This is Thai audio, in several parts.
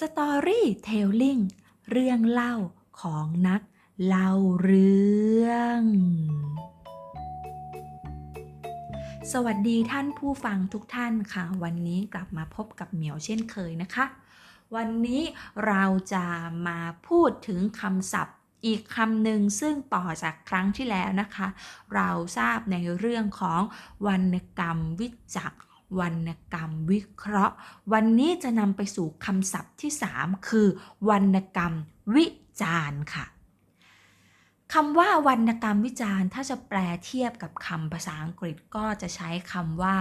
Storytelling เรื่องเล่าของนักเล่าเรื่อง สวัสดีท่านผู้ฟังทุกท่านค่ะ วันนี้กลับมาพบกับเหมียวเช่นเคยนะคะ วันนี้เราจะมาพูดถึงคำศัพท์อีกคำหนึ่งซึ่งต่อจากครั้งที่แล้วนะคะ เราทราบในเรื่องของวรรณกรรมวิจักร วรรณกรรมวิเคราะห์ วันนี้จะนำไปสู่คำศัพท์ที่ 3 คือ วรรณกรรมวิจารณ์ค่ะคำว่าวรรณกรรมวิจารณ์ ถ้าจะแปลเทียบกับคำภาษาอังกฤษก็จะใช้คำว่า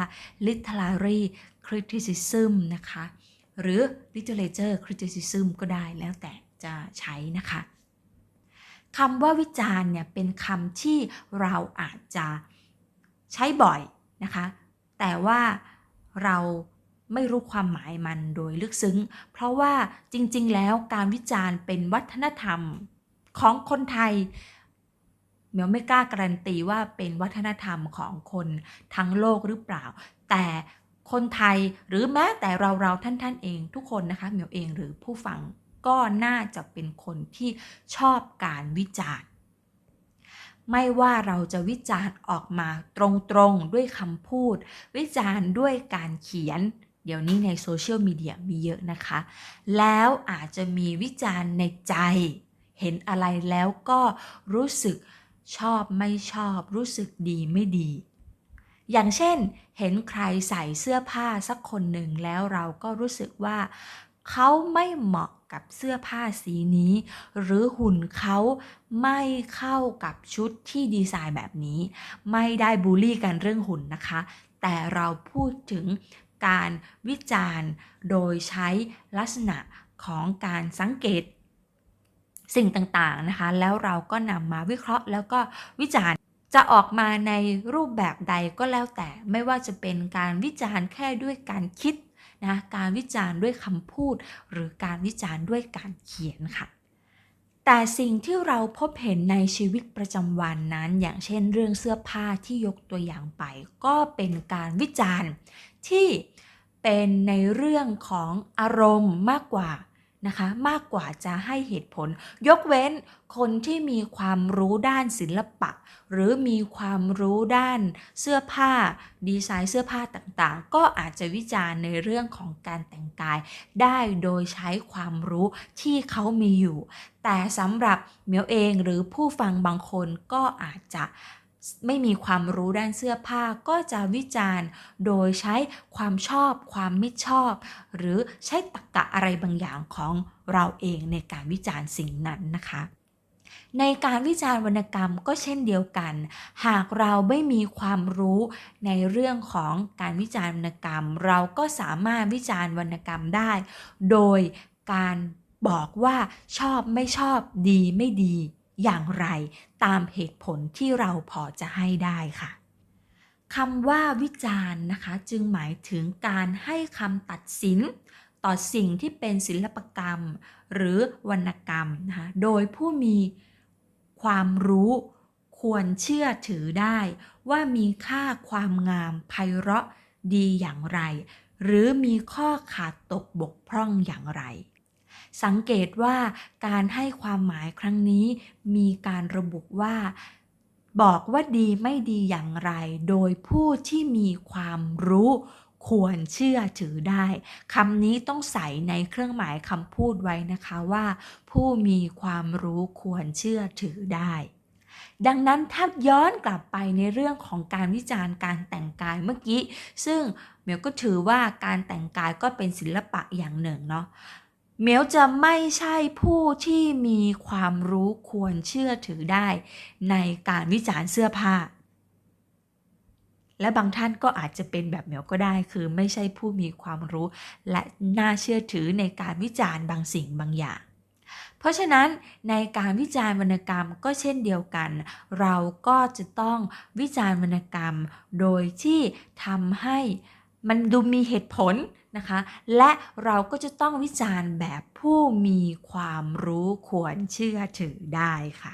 literary criticism นะคะ หรือ literature criticism ก็ได้แล้วแต่จะใช้นะคะคำว่าวิจารณ์เนี่ยเป็นคำที่เราอาจจะใช้บ่อยนะคะ แต่ว่า เราไม่รู้ความหมายมันโดยลึกซึ้ง เพราะว่าจริง ๆ แล้วการวิจารณ์เป็นวัฒนธรรมของคนไทยเมียวไม่กล้าการันตีว่าเป็นวัฒนธรรมของคนทั้งโลกหรือเปล่า แต่คนไทยหรือแม้แต่เราเราท่านท่านเองทุกคนนะคะเมียวเองหรือผู้ฟังก็น่าจะเป็นคนที่ชอบการวิจารณ์ ไม่ว่าเราจะวิจารณ์ออกมาตรงๆด้วยคำพูด วิจารณ์ด้วยการเขียน เดี๋ยวนี้ในโซเชียลมีเดียมีเยอะนะคะ แล้วอาจจะมีวิจารณ์ในใจ เห็นอะไรแล้วก็รู้สึกชอบไม่ชอบ รู้สึกดีไม่ดี อย่างเช่น เห็นใครใส่เสื้อผ้าสักคนหนึ่งแล้วเราก็รู้สึกว่า เขาไม่เหมาะ กับเสื้อผ้าสีนี้ หรือหุ่นเขาไม่เข้ากับชุดที่ดีไซน์แบบนี้ ไม่ได้บูลลี่กันเรื่องหุ่นนะคะ แต่เราพูดถึงการวิจารณ์โดยใช้ลักษณะของการสังเกตสิ่งต่างๆนะคะ แล้วเราก็นำมาวิเคราะห์แล้วก็วิจารณ์จะออกมาในรูปแบบใดก็แล้วแต่ไม่ว่าจะเป็นการวิจารณ์แค่ด้วยการคิด นะการวิจารณ์ด้วยคำพูด หรือการวิจารณ์ด้วยการเขียนค่ะ แต่สิ่งที่เราพบเห็นในชีวิตประจำวันนั้น อย่างเช่นเรื่องเสื้อผ้าที่ยกตัวอย่างไป ก็เป็นการวิจารณ์ที่เป็นในเรื่องของอารมณ์มากกว่า นะคะ มากกว่าจะให้เหตุผล ยกเว้นคนที่มีความรู้ด้านศิลปะ หรือมีความรู้ด้านเสื้อผ้า ดีไซน์เสื้อผ้าต่างๆ ก็อาจจะวิจารณ์ในเรื่องของการแต่งกาย ได้โดยใช้ความรู้ที่เขามีอยู่ แต่สำหรับเมียวเองหรือผู้ฟังบางคนก็อาจจะ ไม่มีความรู้ด้านเสื้อผ้าก็จะวิจารณ์ โดยใช้ความชอบ ความไม่ชอบ หรือใช้ตรรกะอะไรบางอย่างของเราเองในการวิจารณ์สิ่งนั้นนะคะในการวิจารณ์วรรณกรรมก็เช่นเดียวกัน หากเราไม่มีความรู้ในเรื่องของการวิจารณ์วรรณกรรม เราก็สามารถวิจารณ์วรรณกรรมได้ โดยการบอกว่าชอบไม่ชอบดีไม่ดี อย่างไรตามเหตุผลที่เราพอจะให้ได้ค่ะคำว่าวิจารณ์นะคะ จึงหมายถึงการให้คำตัดสิน ต่อสิ่งที่เป็นศิลปกรรม หรือวรรณกรรมนะคะโดยผู้มีความรู้ควรเชื่อถือได้ ว่ามีค่าความงามไพเราะดีอย่างไร หรือมีข้อขาดตกบกพร่องอย่างไร สังเกตว่าการให้ความหมายครั้งนี้มีการระบุว่า บอกว่าดีไม่ดีอย่างไร โดยผู้ที่มีความรู้ควรเชื่อถือได้คำนี้ต้องใส่ในเครื่องหมายคำพูดไว้นะคะว่า ผู้มีความรู้ควรเชื่อถือได้ ดังนั้นถ้าย้อนกลับไปในเรื่องของการวิจารณ์การแต่งกายเมื่อกี้ ซึ่งเมียวก็ถือว่าการแต่งกายก็เป็นศิลปะอย่างหนึ่งเนาะ เมียวจะไม่ใช่ผู้ที่มีความรู้ควรเชื่อถือได้ในการวิจารณ์เสื้อผ้า และบางท่านก็อาจจะเป็นแบบเมียวก็ได้คือไม่ใช่ผู้มีความรู้และน่าเชื่อถือในการวิจารณ์บางสิ่งบางอย่าง เพราะฉะนั้นในการวิจารณ์วรรณกรรมก็เช่นเดียวกัน เราก็จะต้องวิจารณ์วรรณกรรมโดยที่ทำให้ มันดูมีเหตุผลนะคะ และเราก็จะต้องวิจารณ์แบบผู้มีความรู้ควรเชื่อถือได้ค่ะ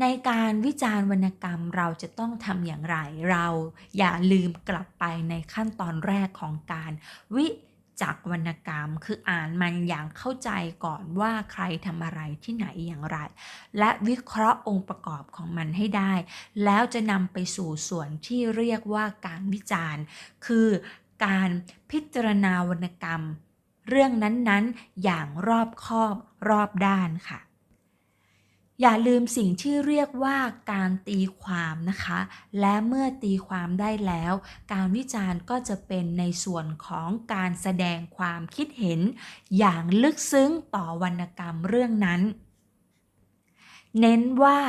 ในการวิจารณ์วรรณกรรมเราจะต้องทำอย่างไร เราอย่าลืมกลับไปในขั้นตอนแรกของการวิ จากวรรณกรรม คืออ่านมันอย่างเข้าใจก่อนว่าใครทำอะไรที่ไหนอย่างไร และวิเคราะห์องค์ประกอบของมันให้ได้ แล้วจะนำไปสู่ส่วนที่เรียกว่าการวิจารณ์ คือการพิจารณาวรรณกรรม เรื่องนั้นๆอย่างรอบคอบรอบด้านค่ะ อย่าลืมสิ่งที่เรียกว่าการตีความนะคะ และเมื่อตีความได้แล้ว การวิจารณ์ก็จะเป็นในส่วนของการแสดงความคิดเห็น อย่างลึกซึ้งต่อวรรณกรรมเรื่องนั้น เน้นว่า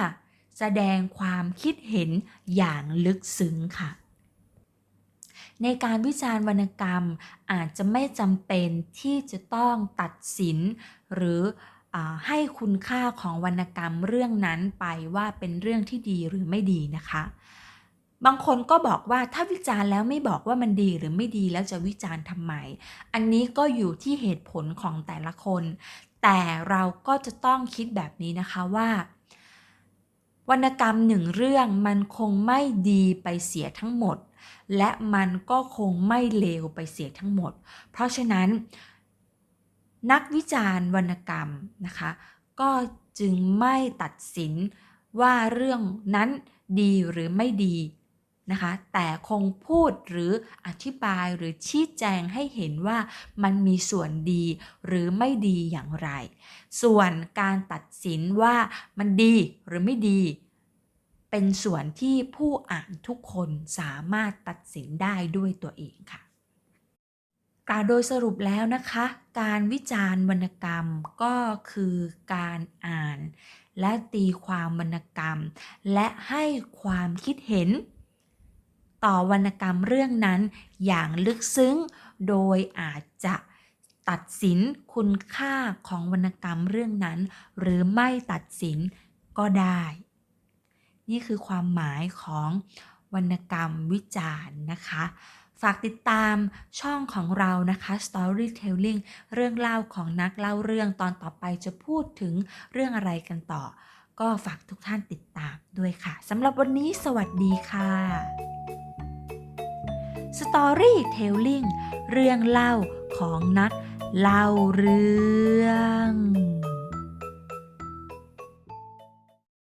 แสดงความคิดเห็นอย่างลึกซึ้งค่ะในการวิจารณ์วรรณกรรมอาจจะไม่จำเป็นที่จะต้องตัดสิน หรือ ให้คุณค่าของวรรณกรรมเรื่องนั้นไปว่าเป็นเรื่องที่ดีหรือไม่ดีนะคะ บางคนก็บอกว่าถ้าวิจารณ์แล้วไม่บอกว่ามันดีหรือไม่ดีแล้วจะวิจารณ์ทำไม อันนี้ก็อยู่ที่เหตุผลของแต่ละคน แต่เราก็จะต้องคิดแบบนี้นะคะว่าวรรณกรรมหนึ่งเรื่องมันคงไม่ดีไปเสียทั้งหมด และมันก็คงไม่เลวไปเสียทั้งหมด เพราะฉะนั้น นักวิจารณ์วรรณกรรมนะคะ ก็จึงไม่ตัดสินว่าเรื่องนั้นดีหรือไม่ดีนะคะ แต่คงพูดหรืออธิบายหรือชี้แจงให้เห็นว่ามันมีส่วนดีหรือไม่ดีอย่างไร ส่วนการตัดสินว่ามันดีหรือไม่ดี เป็นส่วนที่ผู้อ่านทุกคนสามารถตัดสินได้ด้วยตัวเองค่ะ กล่าวโดยสรุปแล้วนะคะ การวิจารณ์วรรณกรรมก็คือการอ่าน และตีความวรรณกรรม และให้ความคิดเห็น ต่อวรรณกรรมเรื่องนั้นอย่างลึกซึ้ง โดยอาจจะตัดสินคุณค่าของวรรณกรรมเรื่องนั้น หรือไม่ตัดสินก็ได้ นี่คือความหมายของวรรณกรรมวิจารณ์นะคะ ฝากติดตามช่องของเรานะคะ Storytelling เรื่องเล่าของนักเล่าเรื่องตอนต่อไปจะพูดถึงเรื่องอะไรกันต่อ ก็ฝากทุกท่านติดตามด้วยค่ะสำหรับวันนี้สวัสดีค่ะ Storytelling เรื่องเล่าของนักเล่าเรื่อง